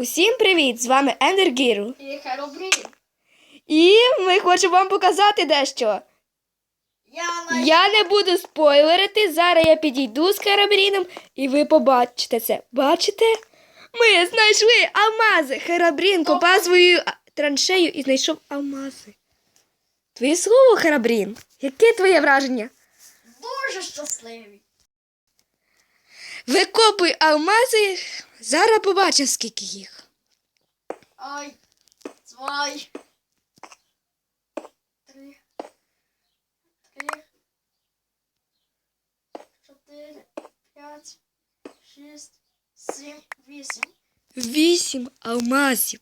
Усім привіт! З вами Ендергіру. І Херобрін. І ми хочемо вам показати дещо. Я на Я не буду спойлерити. Зараз я підійду з Херабріном і ви побачите це. Бачите? Ми знайшли алмази. Херабрін копав свою траншею і знайшов алмази. Твоє слово, Херабрін. Яке твоє враження? дуже щасливий. Викопуй алмази. Зараз побачимо, скільки їх. Ай, zwei, три, три, чотири, п'ять, шість, сім, вісім. Вісім алмазів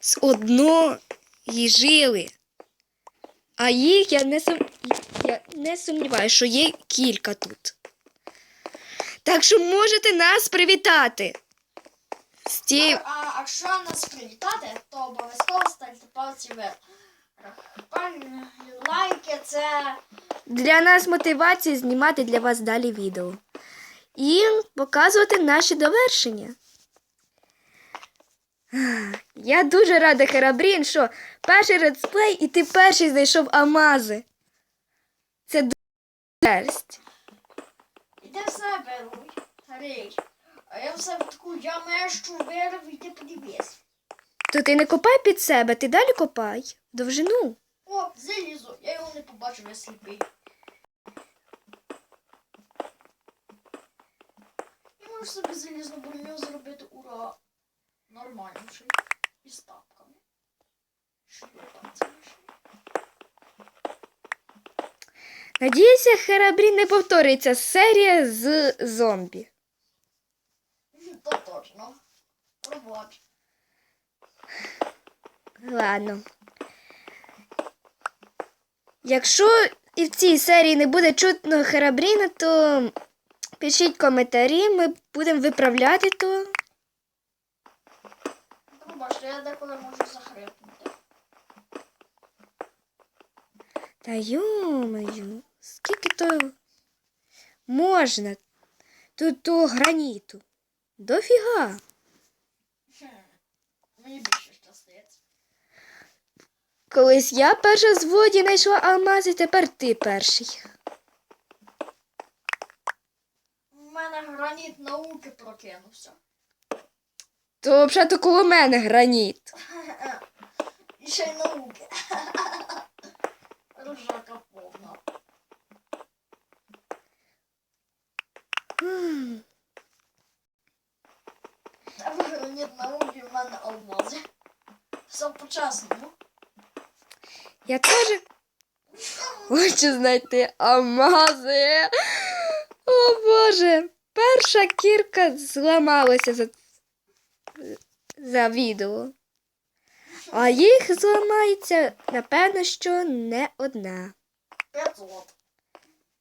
з одної жили. А їх я не, сум... я не сумніваюся, що є кілька тут. Так що можете нас привітати. Тією... А, а якщо нас привітати, то обов'язково ставте пальці вверх. Лайки це Для нас мотивація знімати для вас далі відео. І показувати наші довершення. Я дуже рада, Херабрін, що перший редсплей і ти перший знайшов алмази. Це дуже. Іди все беруй. А я все в таку ямещу вирив, іди подивись. То ти не копай під себе, ти далі копай. в Довжину. О, залізо, я його не побачив, я сліпий. Я можу собі залізну броню зробити ура. Нормально ще. І з тапками. Що там це? Надіюся, Херабрін не повториться серія з зомбі. То точно. Пробач. Ладно. Якщо і в цій серії не буде чутно Херабріна, то пишіть коментарі, ми будемо виправляти то. Пробач, я деколи можу захрипнути. Та йомаю, скільки то можна? Тут того граніту. Дофіга. Мені більше щастить. Колись я перша з воді знайшла алмази, тепер ти перший. У мене граніт науки прокинувся. То взагалі то коло мене граніт. І ще й науки. Ржака повна. М, Та в науки в мене алмази. Все по-чесному. Я теж хочу знайти алмази. О Боже, перша кірка зламалася за, за відео. А їх зламається, напевно, що не одна. 500.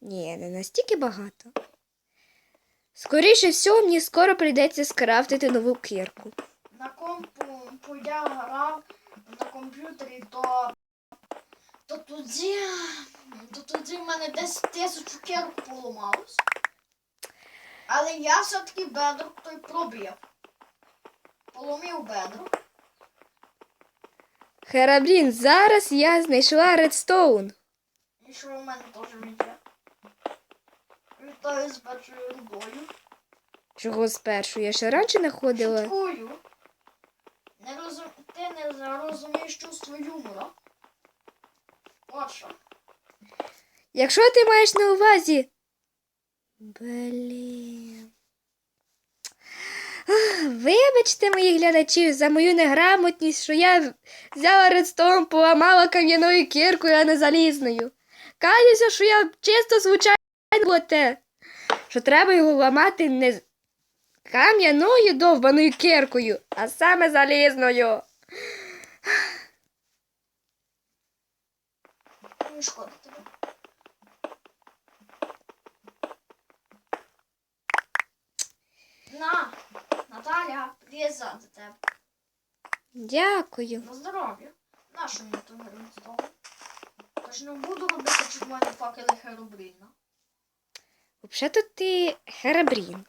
Ні, не настільки багато. Скоріше всього, мені скоро прийдеться скрафтити нову кірку. На компу я грав на комп'ютері, то, то тоді, то тоді в мене десь тисячу кірок поламалось. Але я все-таки бедрок той пробив. Поломив бедрок. Херабрін, зараз я знайшла редстоун. І що в мене теж є. Вітаю з першою рудою. Чого спершу? Я ще раніше знаходила. Шуткую. Не розум... Ти не розумієш чувство юмора. От що. Якщо ти маєш на увазі. Блін. Вибачте моїх глядачів за мою неграмотність, що я взяла редстоун, поламала кам'яною кіркою, а не залізною. Каюся, що я чисто звичайно було те, що треба його ламати не кам'яною довбаною кіркою, а саме залізною. Не шкода тебе. На, Наталя, в'яза до тебе. Дякую. На здоров'я. Нащо мені то не того? Тож не буду робити червоні факели Херобріна. Взагалі-то ти херабрін.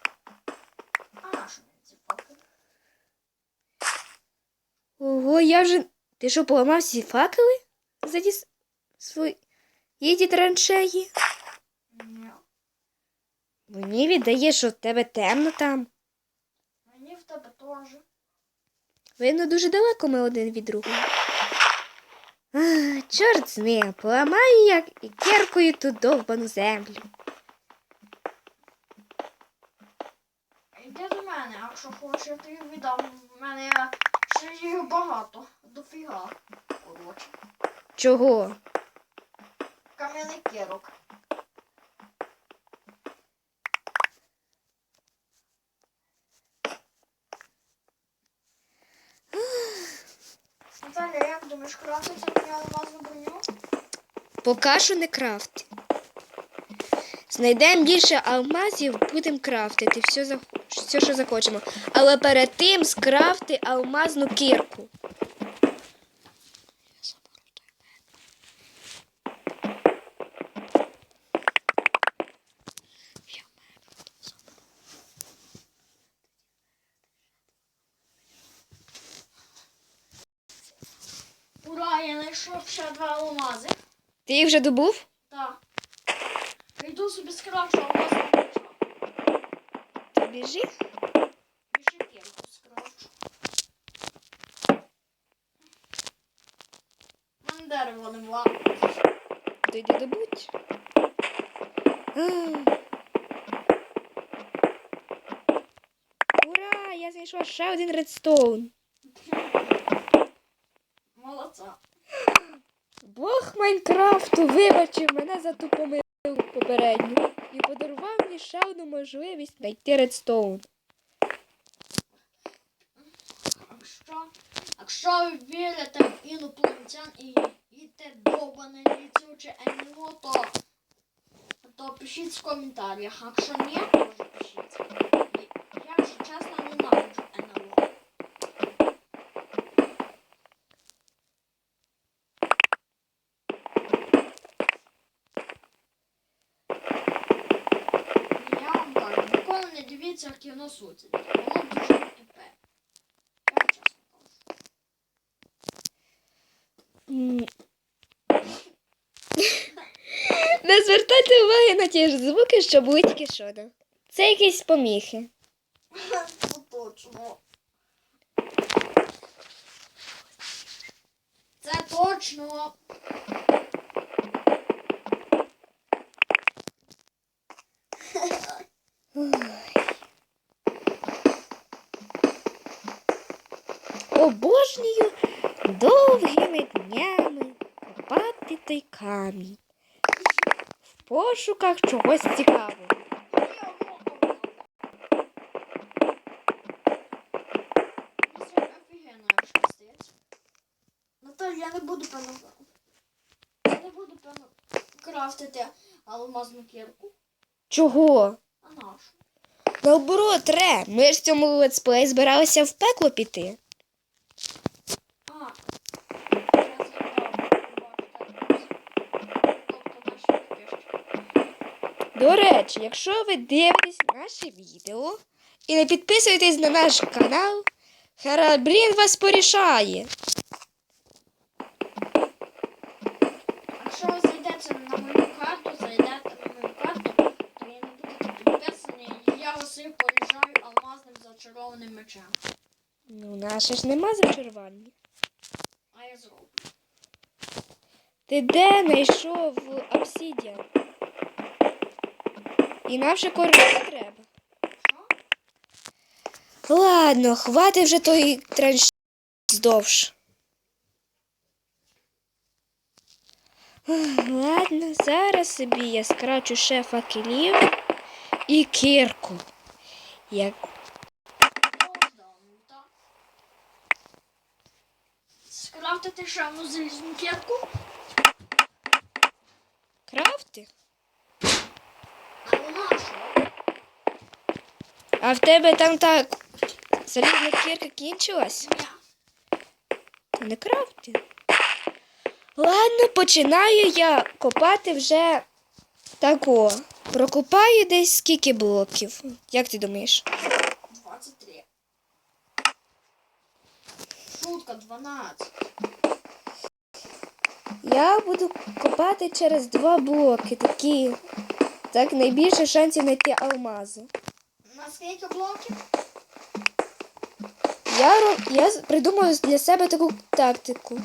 Ого, я вже. Ти що, поламав всі факели? Заді свої ті траншеї? Ні. Мені віддає, що в тебе темно там. Мені в тебе теж. Видно, дуже далеко ми один від другого. А, чорт з ним, поламаю як і ту довбану землю. Йди до мене, якщо тобі віддам. У мене ще їх багато. Дофіга. Коротше. Чого? Кам'яний кірок. Наталя, як думаєш, крафтиться мені алмазну броню? Поки що не крафти. Знайдемо більше алмазів, будемо крафтити все, все, що захочемо. Але перед тим скрафти алмазну кірку. Ура, я знайшов ще два алмази. Ти їх вже добув? Так. Йду собі скрафчу алмазну броню. Біжи. Мене дерево не. То йди добудь. Ура! Я знайшла ще один редстоун. Молодця. Бог Майнкрафту вибачив мене за ту помилку попередню ще одну можливість знайти редстоун. Якщо, якщо ви вірите в інопланетян і їдете довбане літюче НЛО, то, то пишіть в коментарях. Якщо ні, теж пишіть. І Я, якщо чесно, ненавиджу НЛО. І Я вам кажу, ніколи не дивіться кіно суті. Воно дуже епе. Я чесно кажу. Не звертайте уваги на ті ж звуки, що були тільки що. Це якісь поміхи. Ну точно. Це точно. Обожнюю довгими днями копати той камінь. В пошуках чогось цікавого. Наталя, я не буду певно. Я не буду крафтити алмазну кірку. Чого? А нашу? Наоборот, ре, ми ж в цьому летсплей збиралися в пекло піти. А. Я згадав. Тобто наші підписчики. Речі, якщо ви дивитесь наше відео і не підписуєтесь на наш канал, Харабрін вас порішає. Якщо ви зайдете на мою карту, зайдете на мою карту, то я не будете підписані, і я вас і поріжаю алмазним зачарованим мечем. Ну, наше ж нема зачарування. А я зроблю. Ти де знайшов обсідіан? І нам ще корисно треба. Ладно, хватить вже той транш здовж. Ладно, зараз собі я скрачу ще факелів і кірку. Як? Скрафтити ще одну залізну кірку, крафти? але нашу. А в тебе там так залізна кірка кінчилась? Ні. Не крафти. Ладно, починаю я копати вже тако. Прокопаю десь скільки блоків. Як ти думаєш? 23. Шутка, 12. Я буду копати через два блоки. Такі. Так найбільше шансів знайти алмази. На скільки блоків? Я, ро- я придумаю для себе таку тактику.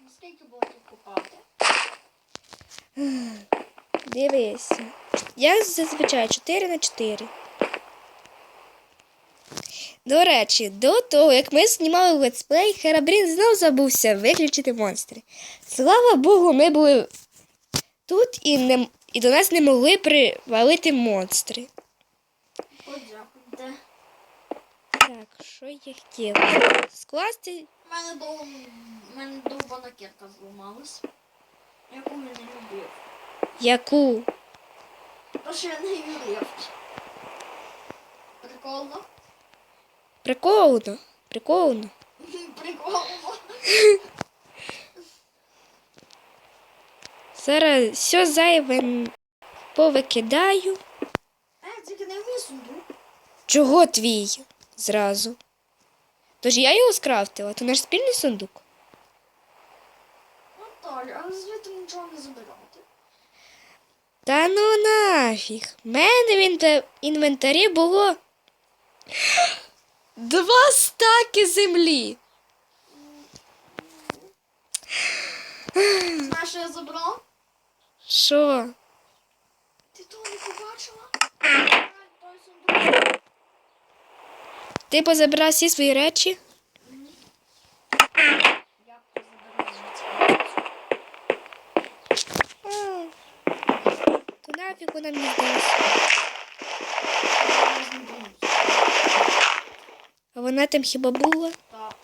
На скільки блоків купати? Дивися. Я зазвичай 4 на 4. До речі, до того, як ми знімали летсплей, Херабрін знов забувся виключити монстри. Слава Богу, ми були тут і, не, і до нас не могли привалити монстри. Подякуйте. Так, що я хотіла? Скласти. У мене дов... у мене довбана кірка зламалась. Яку я не любив. Яку? То що я не любив. Прикольно? Прикольно. Прикольно. Прикольно. Зараз все зайве повикидаю. Е, тільки не сундук. Чого твій зразу? Тож я його скрафтила, то наш спільний сундук. Наталя, але звідти нічого не забирати. Та ну нафіг. В мене в інве- інвентарі було два стаки землі. Знаєш, що я забрав? Що? Ти того не побачила? Ти позабирав всі свої речі? Я позабирав звідси. А, то нафіг вона мені здалася. Я з ним борюсь. А вона там хіба була? Так.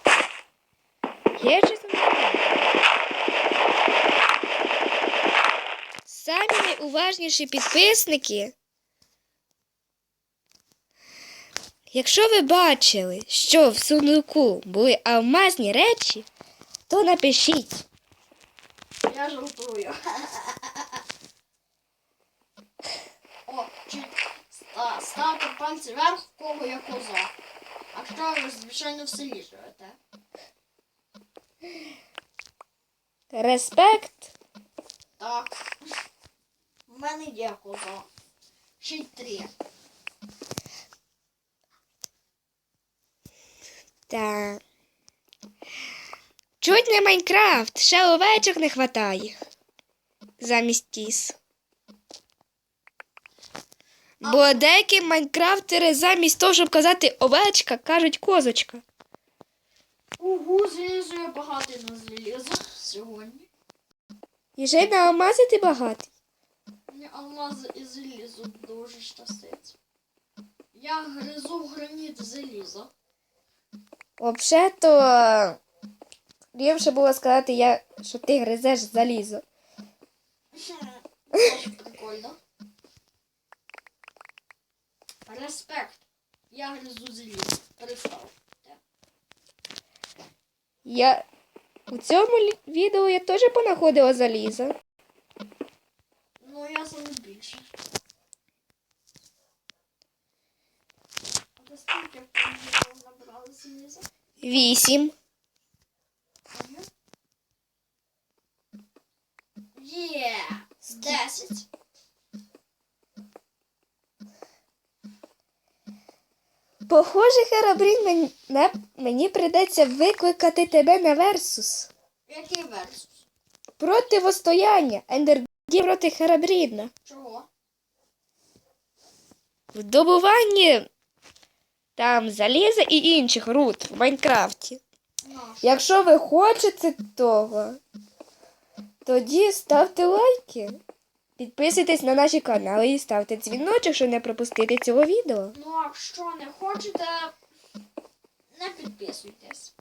Я чесно найуважніші підписники. Якщо ви бачили, що в сундуку були алмазні речі, то напишіть. Я жартую. О, чи ставте пальці вверх, в кого є коза. А що ви, звичайно, в селі живете. Респект. Так. Мене коза. Ще й три. Та. Чуть не Майнкрафт, ще овечок не хватає. Замість кіз. Бо деякі майнкрафтери замість того, щоб казати овечка, кажуть козочка. Угу, залізу я багатий на залізо сьогодні. І ще й на алмази ти багатий. Мені алмази і залізо дуже щастить. Я гризу в граніт залізо. Взагалі-то ліпше було сказати, я, що ти гризеш залізо. Дуже прикольно. Респект. Я гризу залізо. Представ. Я у цьому відео я теж понаходила залізо. Ну, я саме більше. А до скільки заліза? Вісім. Ага. Є! З 10. Похоже, Херабрін, мені, мені придеться викликати тебе на Версус. Який версус? Противостояння Ендерді проти Херабріна. Чого? В добуванні там заліза і інших руд в Майнкрафті. Наш. Якщо ви хочете того, тоді ставте лайки. Підписуйтесь на наші канали і ставте дзвіночок, щоб не пропустити цього відео. Ну, а якщо не хочете, не підписуйтесь.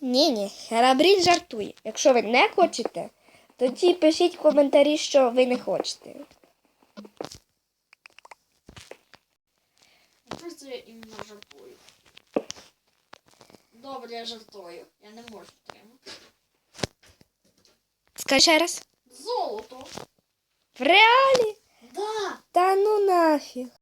Ні, ні, Херабрін жартує. Якщо ви не хочете, тоді пишіть в коментарі, що ви не хочете. Це я іменно жартую? Добре, я жартую. Я не можу тримати. Скажи ще раз. Золото. В реалі? Да. Та ну нафіг.